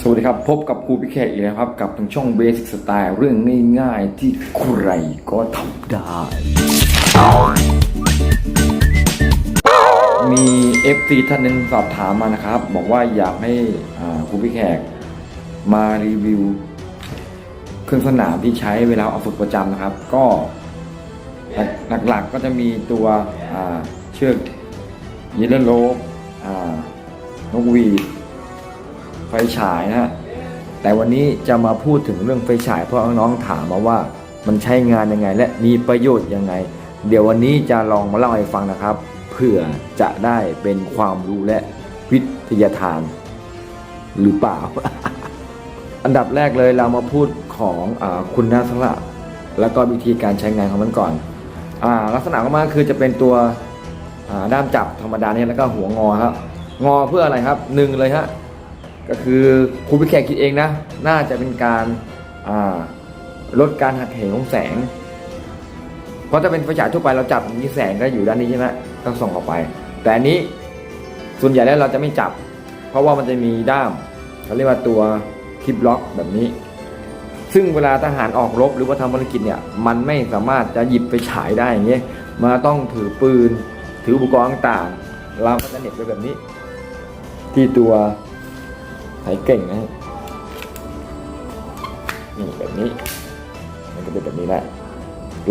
สวัสดีครับ พบกับครูพิแขกอีกแล้วครับ กับทางช่องเบสิ c สไตล์เรื่องง่ายๆ ที่ใครก็ทำได้ มี FC ท่านหนึ่งสอบถามมานะครับ บอกว่าอยากให้ครูพิแขกมารีวิว เครื่องสนามที่ใช้เวลาเอาฝึกประจำนะครับ ก็หลักๆก็จะมีตัวเชือกยิลโลบนกวีด ไฟฉายนะฮะแต่วันนี้จะมาพูดถึงเรื่องไฟฉาย เพราะน้องๆถามมาว่ามันใช้งานยังไง และมีประโยชน์ยังไง เดี๋ยววันนี้จะลองมาเล่าให้ฟังนะครับ เพื่อจะได้เป็นความรู้และวิทยาทาน หรือเปล่า อันดับแรกเลยเรามาพูดของอคุณลักษณะแล้วก็วิธีการใช้งานของมันก่อนอลักษณะของมันคือจะเป็นตัวด้ามจับธรรมดาเนี่ยแล้วก็หัวงอครับงอเพื่ออะไรครับหนึ่งเลยฮะ ก็คือครูพิแขกคิดเองนะ น่าจะเป็นการาลดการหักเหของแสง เพราะถ้าเป็นไฟฉายทั่วไปเราจับอย่างนี้แสงก็อยู่ด้านนี้ใช่ไหมต้องส่องออกไป แต่อันนี้ส่วนใหญ่แล้วเราจะไม่จับ เพราะว่ามันจะมีด้ามเขาเรียกว่าตัวคลิปล็อกแบบนี้ ซึ่งเวลาทหารออกรบหรือว่าทำภารกิจเนี่ย มันไม่สามารถจะหยิบไปฉายได้อย่างเงี้ยมาต้องถือปืน ถืออุปกรณ์ต่าง เราก็จะเหน็บไปแบบนี้ ที่ตัว ไถเก่งนะฮะนี่แบบนี้ มันก็เป็นแบบนี้แหละ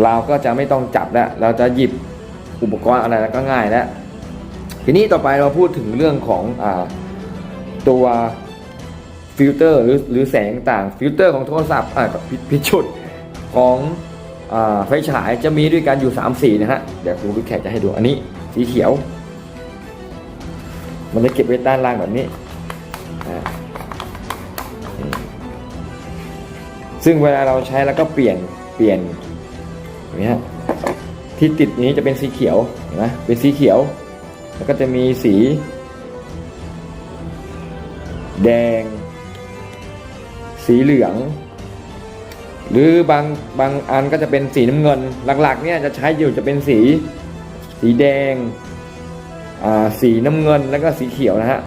เราก็จะไม่ต้องจับแล้ว เราจะหยิบอุปกรณ์อะไรแล้วก็ง่ายแล้ว ทีนี้ต่อไปเราพูดถึงเรื่องของอตัวฟิลเตอร์หรือหรือแสงต่างฟิลเตอร์ของโทรศัพท์อ่าพิพิชุดของอไฟฉายจะมีด้วยกันอยู่ 3 สีนะฮะ เดี๋ยวครูพิแขกจะให้ดูอันนี้ สีเขียว มันจะเก็บไว้ด้านล่างแบบนี้ ซึ่งเวลาเราใช้แล้วก็เปลี่ยนเปลี่ยนอย่างนี้ฮะที่ติดนี้จะเป็นสีเขียวเห็นไหมเป็นสีเขียว แล้วก็จะมีสี แดง สีเหลือง หรือบางบางอันก็จะเป็นสีน้ำเงิน หลักๆเนี่ยจะใช้อยู่จะเป็นสี สีแดงสีน้ำเงินแล้วก็สีเขียวนะฮะ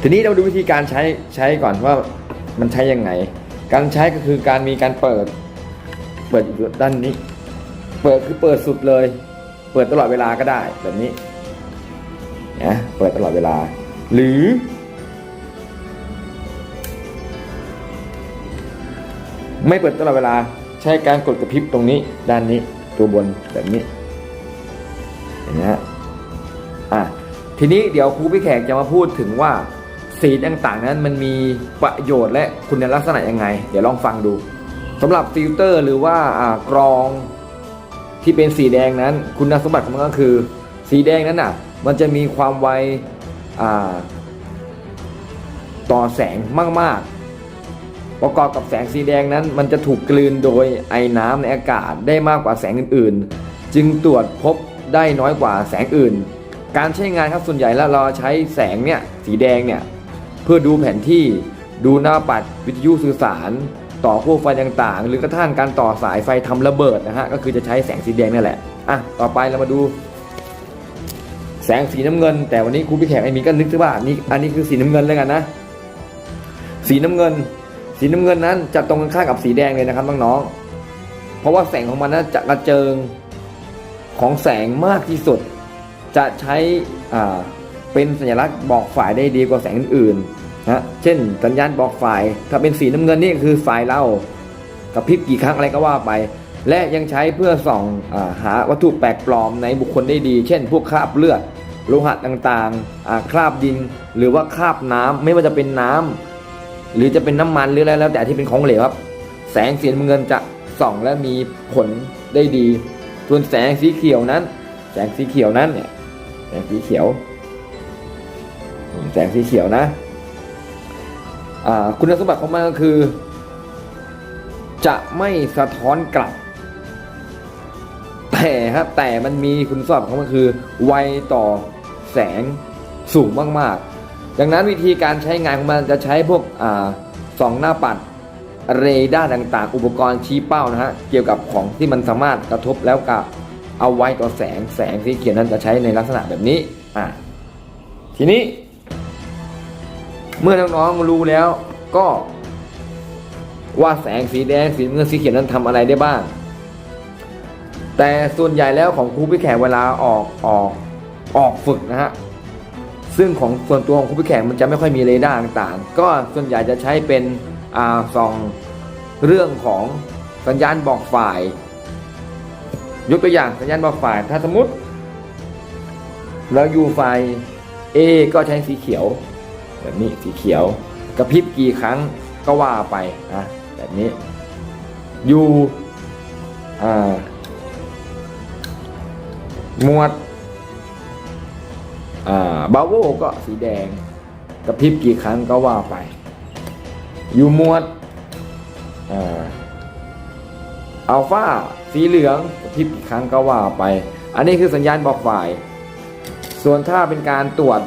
ทีนี้เราดูวิธีการใช้ใช้ก่อนว่า มันใช้ยังไง การใช้ก็คือการมีการเปิด เปิดด้านนี้ เปิดคือเปิดสุดเลย เปิดตลอดเวลาก็ได้แบบนี้นะเปิดตลอดเวลา หรือ ไม่เปิดตลอดเวลาใช้การกดกระพริบตรงนี้ ด้านนี้ตัวบนแบบนี้เห็นไหมฮะอะทีนี้เดี๋ยวครูพี่แขกจะมาพูดถึงว่า สีต่างๆนั้นมันมีประโยชน์และคุณลักษณะยังไง เดี๋ยวลองฟังดูสำหรับฟิลเตอร์หรือว่ากรองที่เป็นสีแดงนั้น คุณสมบัติของมันก็คือ สีแดงนั้นน่ะ มันจะมีความไวต่อแสงมากๆ ประกอบกับแสงสีแดงนั้น มันจะถูกกลืนโดยไอ้น้ำในอากาศได้มากกว่าแสงอื่นๆ จึงตรวจพบได้น้อยกว่าแสงอื่น การใช้งานครับส่วนใหญ่แล้วเราใช้แสงเนี่ยสีแดงเนี่ย เพื่อดูแผนที่ดูหน้าปัดวิทยุสื่อสาร ต่อพวกไฟต่างๆ หรือกระทั่งการต่อสายไฟทำระเบิดนะฮะก็คือจะใช้แสงสีแดงนี่แหละอะต่อไปเรามาดูแสงสีน้ำเงิน แต่วันนี้ครูพี่แขกไอ้มีก็นึกถึงว่านี่อันนี้คือสีน้ำเงินเลยกันนะ สีน้ำเงิน สีน้ำเงินนั้นจะตรงกันข้ามกับสีแดงเลยนะครับน้องๆเพราะว่าแสงของมันนั้นจะกระเจิงของแสงมากที่สุด จะใช้อ่า เป็นสัญลักษณ์บอกฝ่ายได้ดีกว่าแสงอื่นๆนะเช่น สัญญาณบอกฝ่าย ถ้าเป็นสีน้ำเงินนี่คือฝ่ายเรากระพริบกี่ครั้งอะไรก็ว่าไป และยังใช้เพื่อส่องอาหาวัตถุแปลกปลอมในบุคคลได้ดี เช่น พวกคราบเลือดโลหะต่างๆ คราบดิน หรือว่าคราบน้ำไม่ว่าจะเป็นน้ำหรือจะเป็นน้ำมันหรืออะไรแล้วแต่ที่เป็นของเหลวครับ แสงสีน้ำเงินจะส่องและมีผลได้ดี ส่วนแสงสีเขียวนั้น แสงสีเขียวนั้นเนี่ยแสงสีเขียว แสงสีเขียวนะอ่าคุณสมบัติของมันก็คือ จะไม่สะท้อนกลับ แต่ครับแต่มันมีคุณสมบัติของมันคือ ไวต่อแสงสูงมากๆ ดังนั้นวิธีการใช้งานของมันจะใช้พวกอ่าสองหน้าปัดเรดาร์ต่างๆ อุปกรณ์ชี้เป้านะฮะ เกี่ยวกับของที่มันสามารถกระทบแล้วกับเอาไว้ต่อแสงแสงสีเขียวนั้นจะใช้ในลักษณะแบบนี้ อะทีนี้ เมื่อน้องๆรู้แล้วก็ว่าแสงสีแดงสีเงินสีเขียวนั้นทำอะไรได้บ้าง แต่ส่วนใหญ่แล้วของครูพี่แขกเวลาออกออกออกฝึกนะฮะซึ่งของส่วนตัวของครูพี่แขกมันจะไม่ค่อยมีเรดาร์ต่างๆ ก็ส่วนใหญ่จะใช้เป็นอ่าส่องเรื่องของสัญญาณบอกฝ่าย ยกตัวอย่างสัญญาณบอกฝ่าย ถ้าสมมติเราอยู่ไฟ A ก็ใช้สีเขียว แบบนี้สีเขียวกระพริบกี่ครั้งก็ว่าไปนะแบบนี้อยู่อ่าหมวดอ่าบาโวก็สีแดงกระพริบกี่ครั้งก็ว่าไป อยู่หมวดอ่าอัลฟาสีเหลืองกระพริบกี่ครั้งก็ว่าไป อันนี้คือสัญญาณบอกฝ่าย ส่วนถ้าเป็นการตรวจ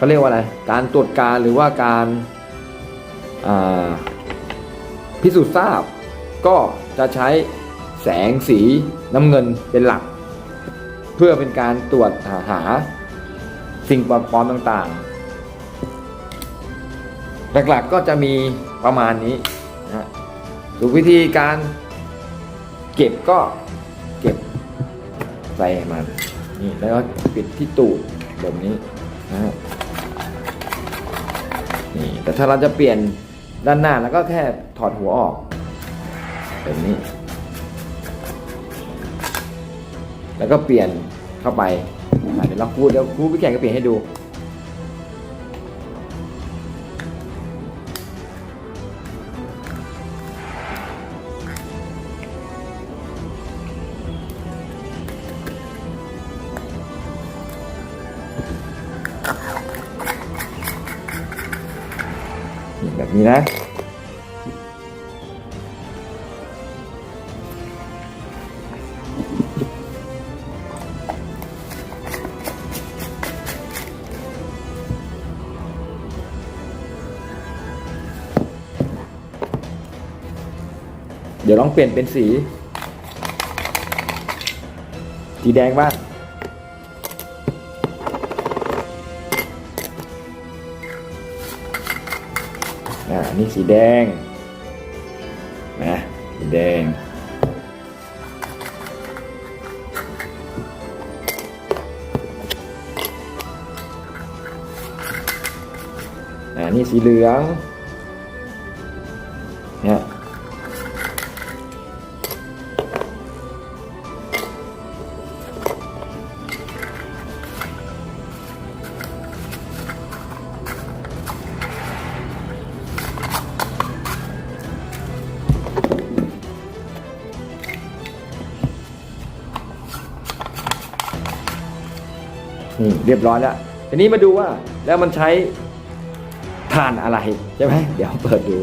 เขาเรียกว่าอะไร การตรวจการหรือว่าการาพิสูจน์ทราบ ก็จะใช้แสงสีน้ำเงินเป็นหลัก เพื่อเป็นการตรวจหาหาสิ่งปลอมปลอมต่างๆ หลักๆก็จะมีประมาณนี้นะฮะส่วนวิธีการเก็บก็เก็บใส่มันนี่แล้วปิดที่ตูดแบบนี้นะฮะ นี่แต่ถ้าเราจะเปลี่ยนด้านหน้าแล้วก็แค่ถอดหัวออกแบบนี้ แล้วก็เปลี่ยนเข้าไปเดี๋ยวเราครูเดี๋ยวครูพี่แขกก็เปลี่ยนให้ดู แบบนี้นะเดี๋ยวลองเปลี่ยนเป็นสี สีแดงบ้าง อันนี่สีแดงนะสีแดง อันนี้สีเหลือง เรียบร้อยแล้วทีนี้มาดูว่าแล้วมันใช้ถ่านอะไรใช่ไหมเดี๋ยวเปิดดู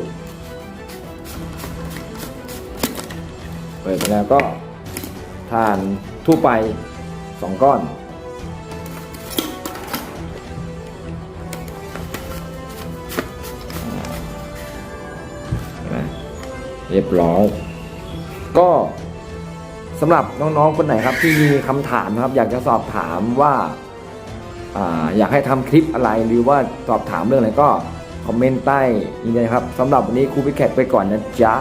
เปิดไปแล้วก็ถ่านทั่วไปสองก้อนเห็นไหมเรียบร้อย ก็สำหรับน้องๆคนไหนครับที่มีคำถามนะครับ อยากจะสอบถามว่า อยากให้ทำคลิปอะไรหรือว่าสอบถามเรื่องอะไรก็คอมเมนต์ใต้นี้เลยครับสำหรับวันนี้ครูพิแคทไปก่อนนะจ๊ะ